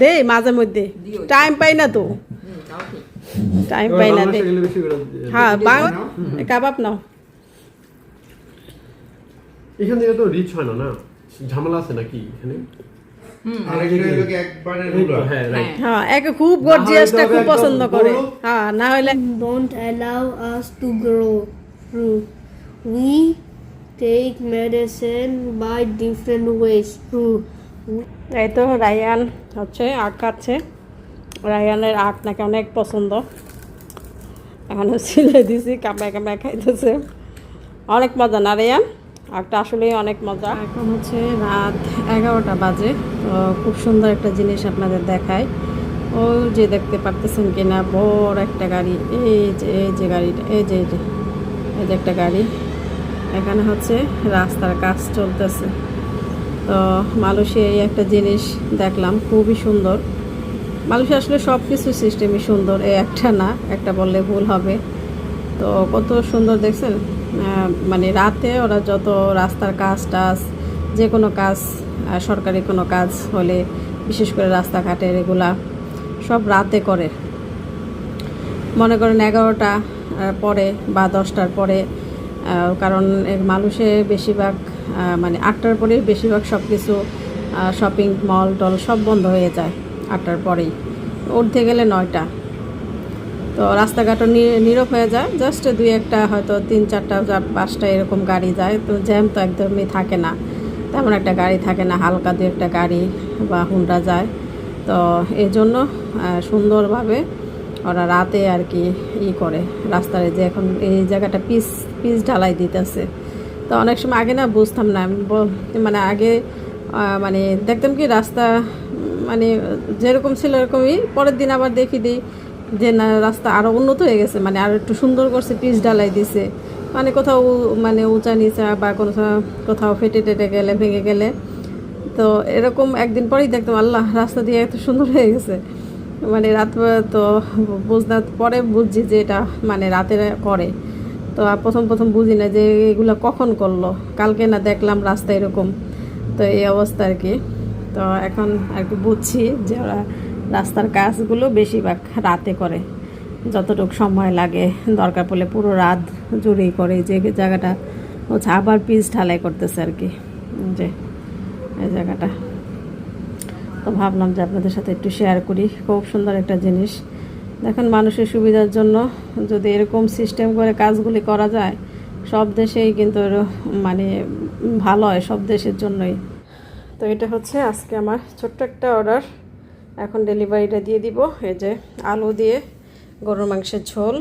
দে মাঝে মধ্যে টাইম পাই না তো। টাইম পাই না দে হ্যাঁ বাংলা কাবাব নাও এখান থেকে তো রিচ হয় না না ঝামেলা আছে নাকি এখানে রুলা। হ্যাঁ হ্যাঁ একে খুব গর্জিয়াসটা খুব পছন্দ করে বড়। হ্যাঁ না হলে don't allow us to grow fruit. We take medicine by different ways. Fruit. এই তো রায়ান হচ্ছে আখ খাচ্ছে রায়ানের আখ নাকি অনেক পছন্দ। এখন ছিলে দিছি, কামড়ায় কামড়ায় খাইতেছে। অনেক মজা না রায়ান? আখটা আসলেই অনেক মজা। এখন হচ্ছে রাত এগারোটা বাজে, তো খুব সুন্দর একটা জিনিস আপনাদের দেখায় ও যে দেখতে পারতেছেন কিনা, বড় একটা গাড়ি। এই যে এই যে গাড়িটা এই যে এই যে একটা গাড়ি। এখানে হচ্ছে রাস্তার কাজ চলতেছে। তো মালয়েশিয়া এই একটা জিনিস দেখলাম, খুবই সুন্দর। মালয়েশিয়া আসলে সব কিছু সিস্টেমই সুন্দর, এই একটা না, একটা বললে ভুল হবে। তো কত সুন্দর দেখছেন? মানে রাতে ওরা যত রাস্তার কাজ টাজ, যে কোনো কাজ সরকারি কোনো কাজ হলে, বিশেষ করে রাস্তাঘাটের এগুলা সব রাতে করে। মনে করেন এগারোটা পরে বা দশটার পরে কারণ এর মানুষে বেশিরভাগ মানে আটটার পরে বেশিরভাগ সব কিছু শপিং মল টল সব বন্ধ হয়ে যায় আটটার পরেই। উঠতে গেলে নয়টা। তো রাস্তাঘাটও নীরব হয়ে যায়। জাস্ট দুই একটা হয়তো তিন চারটা চার পাঁচটা এরকম গাড়ি যায়। তো জ্যাম তো একদমই থাকে না। তেমন একটা গাড়ি থাকে না। হালকা দু একটা গাড়ি বা হুন্ডা যায়। তো এই জন্য সুন্দরভাবে ওরা রাতে আর কি ই করে। রাস্তায় যে এখন এই জায়গাটা পিস পিস ঢালাই দিতেছে। তো অনেক সময় আগে না বুঝতাম না মানে আগে মানে দেখতাম কি রাস্তা মানে যেরকম ছিল এরকমই, পরের দিন আবার দেখি দিই যে না, রাস্তা আরও উন্নত হয়ে গেছে মানে আরও একটু সুন্দর করছে, পিচ ডালাই দিছে। মানে কোথাও মানে উঁচা নিচা বা কোনো কোথাও ফেটে টেটে গেলে, ভেঙে গেলে। তো এরকম একদিন পরেই দেখতাম, আল্লাহ, রাস্তা দিয়ে এত সুন্দর হয়ে গেছে। মানে রাত তো বুঝতে পরে বুঝছি যে এটা মানে রাতে করে। তো প্রথম প্রথম বুঝি না যে এগুলো কখন করল। কালকে না দেখলাম রাস্তা এরকম। তো এই অবস্থা আর কি। তো এখন আর কি বুঝছি যে ওরা রাস্তার কাজগুলো বেশিরভাগ রাতে করে। যতটুকু সময় লাগে। দরকার পড়লে পুরো রাত জুড়েই করে। যে জায়গাটা হচ্ছে আবার পিস ঢালাই করতেছে আর কি। যে, এই জায়গাটা। তো ভাবলাম যে আপনাদের সাথে একটু শেয়ার করি। খুব সুন্দর একটা জিনিস। দেখেন, মানুষের সুবিধার জন্য যদি এরকম সিস্টেম করে কাজগুলি করা যায়, সব দেশেই কিন্তু মানে ভালো হয়, সব দেশের জন্যই। তো এটা হচ্ছে আজকে আমার ছোট্ট একটা অর্ডার এখন ডেলিভারিটা দিয়ে দিব। এই যে আলু দিয়ে গরুর মাংসের ঝোল।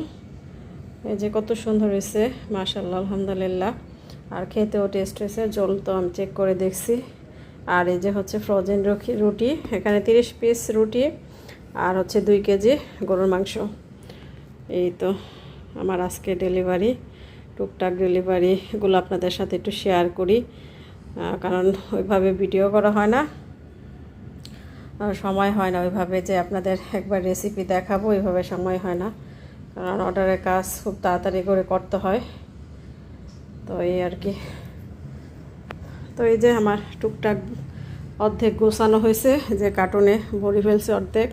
এই যে কত সুন্দর হয়েছে মাশাল্লাহ আলহামদুলিল্লাহ। আর খেতেও টেস্ট হয়েছে জল তো আমি চেক করে দেখছি। আর এই যে হচ্ছে ফ্রোজেন রুটি, এখানে তিরিশ পিস রুটি। আর হচ্ছে দুই কেজি গরুর মাংস। এই তো আমার আজকে ডেলিভারি টুকটাক ডেলিভারিগুলো আপনাদের সাথে একটু শেয়ার করি। কারণ ওইভাবে ভিডিও করা হয় না। সময় হয় না ওইভাবে যে আপনাদের একবার রেসিপি দেখাবো, ওইভাবে সময় হয় না। কারণ অর্ডারের কাজ খুব তাড়াতাড়ি করে করতে হয়। তো এই আর কি। তো এই যে আমার টুকটাক অর্ধেক গোছানো হয়েছে, যে কার্টুনে ভরি ফেলছে অর্ধেক।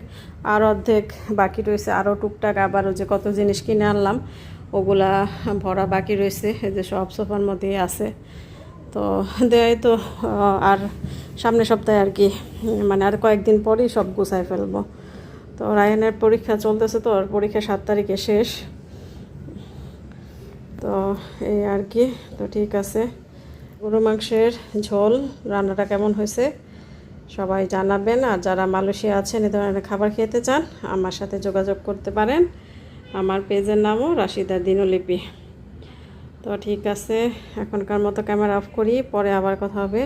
আর অর্ধেক বাকি রয়েছে আরও টুকটাক আবারও যে কত জিনিস কিনে আনলাম, ওগুলা ভরা বাকি রয়েছে, এই যে সব সোফার মধ্যেই আছে। তো দেয় তো আর সামনে সপ্তাহে আর কি মানে আর কয়েকদিন পরেই সব গুছাই ফেলব। তো রায়নের পরীক্ষা চলতেছে তো, ওর পরীক্ষা সাত তারিখে শেষ। তো এই আর কি, তো ঠিক আছে। গরু মাংসের ঝোল, রান্নাটা কেমন হয়েছে? সবাই জানাবেন, আর যারা মালয়েশিয়া আছেন, এ ধরনের খাবার খেতে চান, আমার সাথে যোগাযোগ করতে পারেন। আমার পেজের নামও রাশিদা দিনলিপি। তো ঠিক আছে, এখনকার মতো ক্যামেরা অফ করি, পরে আবার কথা হবে।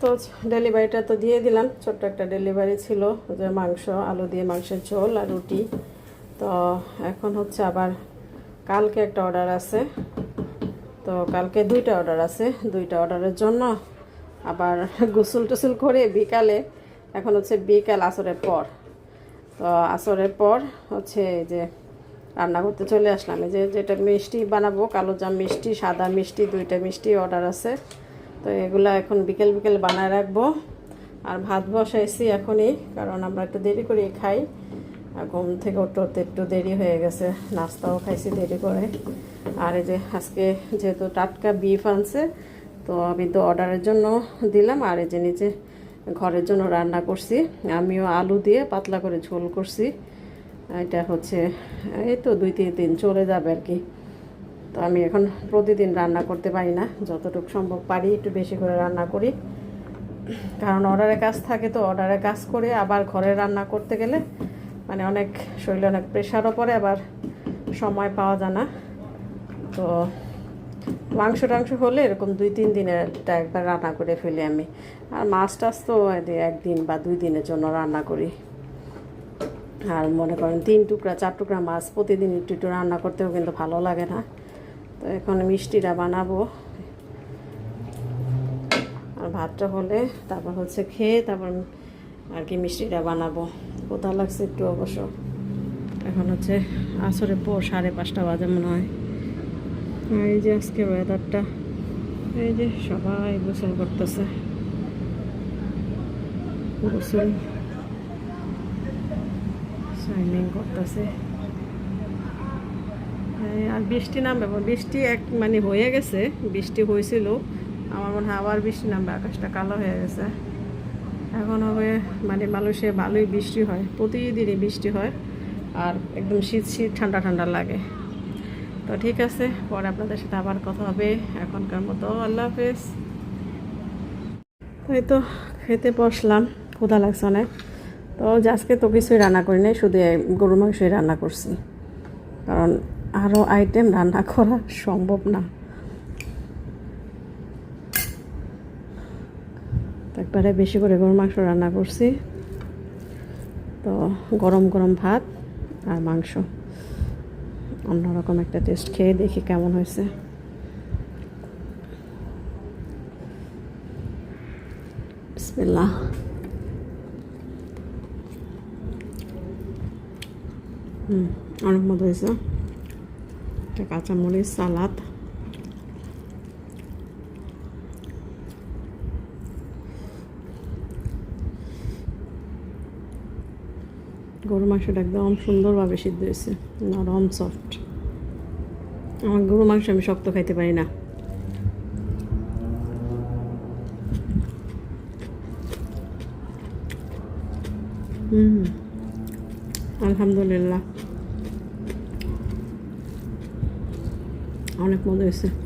তো ডেলিভারিটা তো দিয়ে দিলাম, ছোট্ট একটা ডেলিভারি ছিল, যে মাংস, আলু দিয়ে মাংসের ঝোল আর রুটি। তো এখন হচ্ছে আবার কালকে একটা অর্ডার আছে। তো কালকে দুইটা অর্ডার আছে, দুইটা অর্ডারের জন্য আবার গোসল টোসল করে বিকালে, এখন হচ্ছে বিকাল আসরের পর। তো আসরের পর হচ্ছে যে রান্না করতে চলে আসলাম। যে যেটা মিষ্টি বানাবো, কালো জাম মিষ্টি, সাদা মিষ্টি, দুইটা মিষ্টি অর্ডার আছে। তো এগুলো এখন বিকেল বিকেল বানায় রাখব। আর ভাত বসাইছি এখনই, কারণ আমরা একটু দেরি করে খাই। আর ঘুম থেকে উঠতে একটু দেরি হয়ে গেছে, নাস্তাও খাইছি দেরি করে। আর এই যে আজকে যেহেতু টাটকা বিফ আনছে তো আমি তো অর্ডারের জন্য দিলাম আর এই যে নিচে ঘরের জন্য রান্না করছি। আমিও আলু দিয়ে পাতলা করে ঝোল করছি। এটা হচ্ছে, এই তো দুই তিন দিন চলে যাবে আর কি। তো আমি এখন প্রতিদিন রান্না করতে পারি না, যতটুকু সম্ভব পারি, একটু বেশি করে রান্না করি। কারণ অর্ডারের কাজ থাকে তো অর্ডারের কাজ করে আবার ঘরে রান্না করতে গেলে মানে অনেক শরীরে অনেক প্রেশারও পড়ে, আবার সময় পাওয়া যায় না। তো মাংস টাংস হলে এরকম দুই, তিন দিনেরটা একবার রান্না করে ফেলি আমি। আর মাছ টাছ তো একদিন বা দুই দিনের জন্য রান্না করি। আর মনে করেন তিন টুকরা, চার টুকরা মাছ প্রতিদিন একটু একটু রান্না করতেও কিন্তু ভালো লাগে না। তো এখন মিষ্টিটা বানাবো। আর ভাতটা হলে তারপর হচ্ছে খেয়ে তারপর আর কি মিষ্টিটা বানাবো। কোথাও লাগছে একটু অবশ্য। এখন হচ্ছে আসরে পর সাড়ে পাঁচটা বাজে মনে হয়। এই যে আজকে ওয়েদারটা এই যে সবাই গোসল করতেছে। গোসল সুইমিং করতেছে। আর বৃষ্টি নামবে বৃষ্টি এক মানে হয়ে গেছে, বৃষ্টি হয়েছিল। আমার মনে হয় আবার বৃষ্টি নামবে, আকাশটা কালো হয়ে গেছে। এখন হবে মানে মানুষে ভালোই বৃষ্টি হয়, প্রতিদিনই বৃষ্টি হয়, আর একদম শীত শীত, ঠান্ডা ঠান্ডা লাগে। তো ঠিক আছে, পরে আপনাদের সাথে আবার কথা হবে এখনকার মতো। আল্লাহ হাফেজ। এই তো খেতে বসলাম, ক্ষুধা লাগছে অনেক। তো আজকে তো কিছুই রান্না করি নাই শুধু গরুর মাংসই রান্না করছি। কারণ আরও আইটেম রান্না করা সম্ভব না। একবারে বেশি করে গরুর মাংস রান্না করছি। তো গরম গরম ভাত আর মাংস। অন্যরকম একটা টেস্ট খেয়ে দেখি কেমন হয়েছে। অনেক মতো হয়েছে। কাঁচামরিচ সালাদ। গরু মাংসটা একদম সুন্দরভাবে সিদ্ধ হয়েছে। নরম সফট আমার গরু মাংস আমি শক্ত খাইতে পারি না। হুম, আলহামদুলিল্লাহ। অনেক মজা হয়েছে।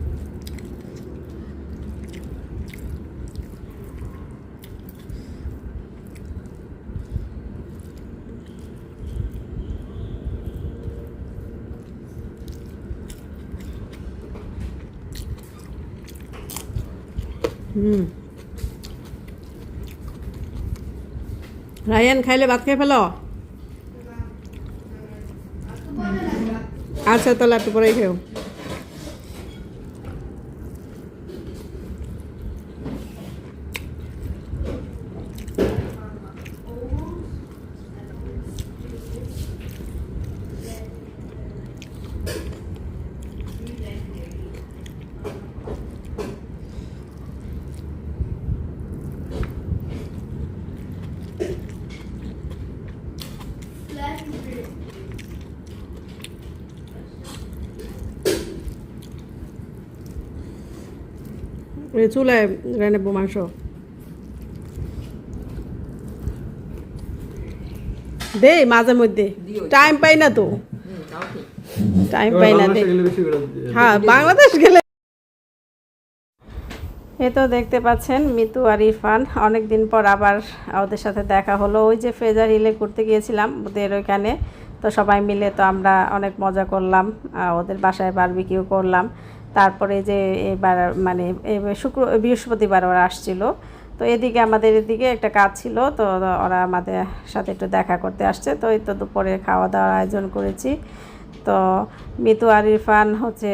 রায়ান খাইলে ভাত খেয়ে ফেলো? আচ্ছা তাহলে একটু পরেই খেও চুলায় রেনে মাংস। দে মাঝে মধ্যে। টাইম পাই না তো। টাইম পাই না দে। হ্যাঁ বাংলাদেশ গেলে এ তো দেখতে পাচ্ছেন মিতু আর ইরফান। অনেক দিন পর আবার ওদের সাথে দেখা হলো। ওই যে ফেজার হিলে ঘুরতে গিয়েছিলাম ওদের ওইখানে। তো সবাই মিলে তো আমরা অনেক মজা করলাম। আহ, ওদের বাসায় বারবিকিউ করলাম। তারপরে যে এবার মানে শুক্র, বৃহস্পতিবার ওরা আসছিল। তো এদিকে আমাদের এদিকে একটা কাজ ছিল, তো ওরা আমাদের সাথে একটু দেখা করতে আসছে। তো এই তো দুপুরে খাওয়া দাওয়ার আয়োজন করেছি। তো মিতু আর ইরফান হচ্ছে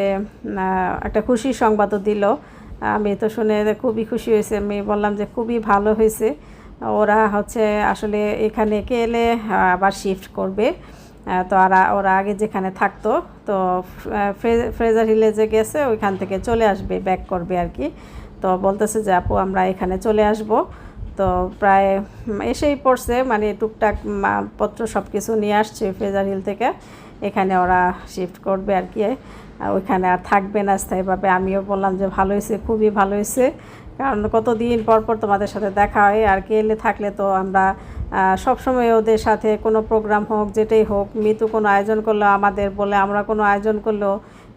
একটা খুশির সংবাদও দিল। আমি তো শুনে খুবই খুশি হয়েছে। আমি বললাম যে খুবই ভালো হয়েছে। ওরা হচ্ছে আসলে এখানে কে এলে আবার শিফট করবে। তো ওরা ওরা আগে যেখানে থাকতো, তো ফ্রে- ফ্রেজার হিলে যে গেছে, ওইখান থেকে চলে আসবে ব্যাক করবে আর কি তো বলতেছে যে, আপু, আমরা এখানে চলে আসব। তো প্রায় এসেই পড়ছে মানে টুকটাক পত্র সব কিছু নিয়ে আসছে ফ্রেজার হিল থেকে। এখানে ওরা শিফট করবে আর কি ওইখানে আর থাকবে না স্থায়ীভাবে। আমিও বললাম যে, ভালো হয়েছে, খুবই ভালো হয়েছে। কারণ কতদিন পর পর তোমাদের সাথে দেখা হয় আর কি এলে থাকলে তো আমরা সব সময় ওদের সাথে কোনো প্রোগ্রাম হোক যেটাই হোক মৃত্যু কোনো আয়োজন করলেও আমাদের বলে আমরা কোনো আয়োজন করলেও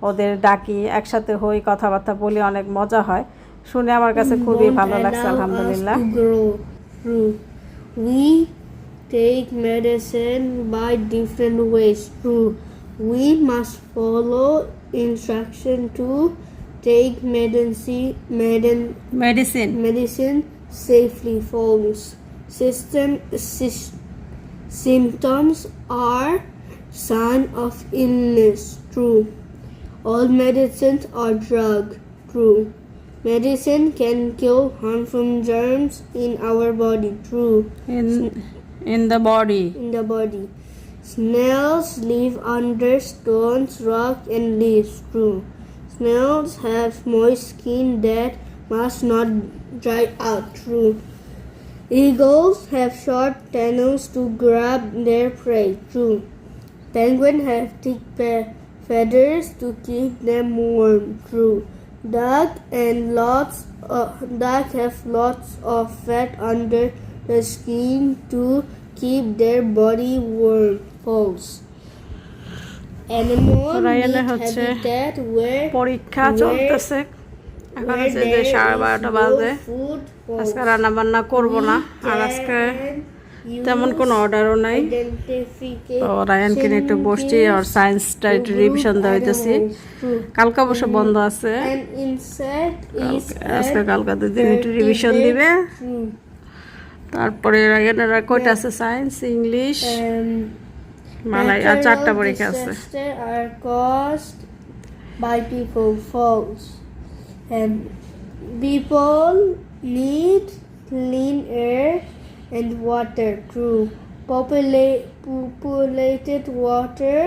ওদের ডাকি একসাথে হই কথাবার্তা বলি অনেক মজা হয় শুনে আমার কাছে খুবই ভালো লাগছে আলহামদুলিল্লাহ. We take medicine by different ways. We must follow instruction to take medicine, medicine, medicine safely follows. System, symptoms are sign of illness. True. All medicines are drug. True. Medicine can kill harmful germs in our body. True. In in the body. In the body. Snails live under stones, rock, and leaves. True. Snails have moist skin that must not dry out. True. Eagles have short tunnels to grab their prey. True. Penguins have thick fe- feathers to keep them warm. True. Duck and lots of, duck have lots of fat under the skin to keep their body warm. False. Animals হচ্ছে পরীক্ষা চলতেছে। এখন হচ্ছে যে সাড়ে বারোটা বাজে। আজকে রান্না বান্না করব না আর আজকে তেমন কোনো অর্ডারও নাই। তো রায়ানকে নিয়ে একটু বসছি আর সায়েন্সটা একটু রিভিশন দেওয়া হইতেছি কালকে অবশ্য বন্ধ আছে। আজকে কালকে দুদিন একটু রিভিশন দিবে। তারপরে রায়ানের কয়টা আছে? সায়েন্স ইংলিশ মালাই আর চারটা natural পরীক্ষা আছে disasters are caused by people false and people need clean air and water true Popula- populated water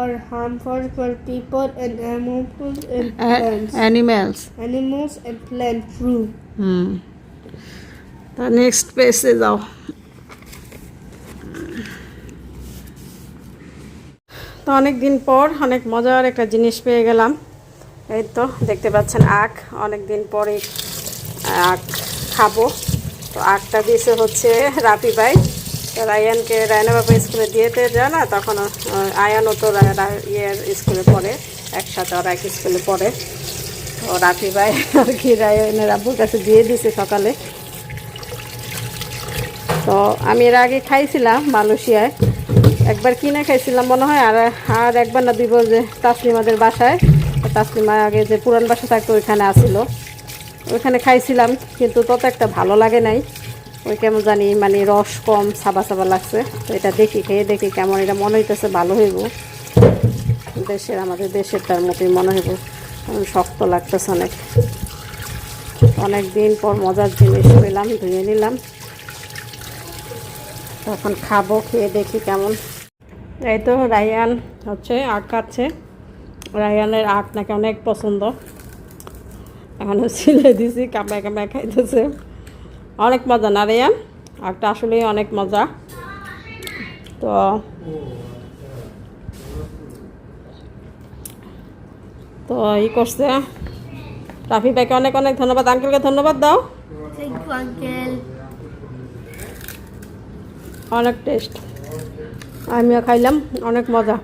are harmful for people and animals and plants animals animals and plants true hmm তা next পেজে যাও তো অনেক দিন পর অনেক মজার একটা জিনিস পেয়ে গেলাম। এই তো দেখতে পাচ্ছেন আখ। অনেক দিন পরে আখ খাব। তো আখটা দিয়েছে হচ্ছে রাফি ভাই। রায়ানকে রায়না বাবা স্কুলে দিয়েতে যায় না, তখন আয়ানও তো ইয়ের স্কুলে পড়ে, একসাথে ওরা এক স্কুলে পড়ে। তো রাফি ভাই আর কি রায়নের আব্বুর কাছে দিয়ে দিছে সকালে। তো আমি এর আগে খাইছিলাম মালয়েশিয়ায়। একবার কিনে খাইছিলাম, মনে হয় আর আর একবার না দিব যে তাসলিমাদের বাসায়। তাসলিমা আগে যে পুরান বাসা থাকতো ওইখানে আসিল ওইখানে খাইছিলাম, কিন্তু তত একটা ভালো লাগে নাই। ওই কেমন জানি মানে রস কম, সাবা সাবা লাগছে। তো এটা দেখি, খেয়ে দেখি কেমন, এটা মনে হইতেছে ভালো হইব। দেশের, আমাদের দেশেরটার মতোই মনে হইব। শক্ত লাগতেছে অনেক। অনেক দিন পর মজার জিনিস পেলাম, ধুয়ে নিলাম। তখন খাব, খেয়ে দেখি কেমন। এই তো রায়ান হচ্ছে আখ খাচ্ছে রায়ানের আখ নাকি অনেক পছন্দ। এখন ছিলে দিছি কামড়ায় কামড়ায় খাইতেছে। অনেক মজা না রায়ান? আখটা আসলেই অনেক মজা। তো তো ই করছে। রাফি ভাইকে অনেক অনেক ধন্যবাদ। আঙ্কেলকে ধন্যবাদ দাও। অনেক টেস্ট আমিও খাইলাম অনেক মজা।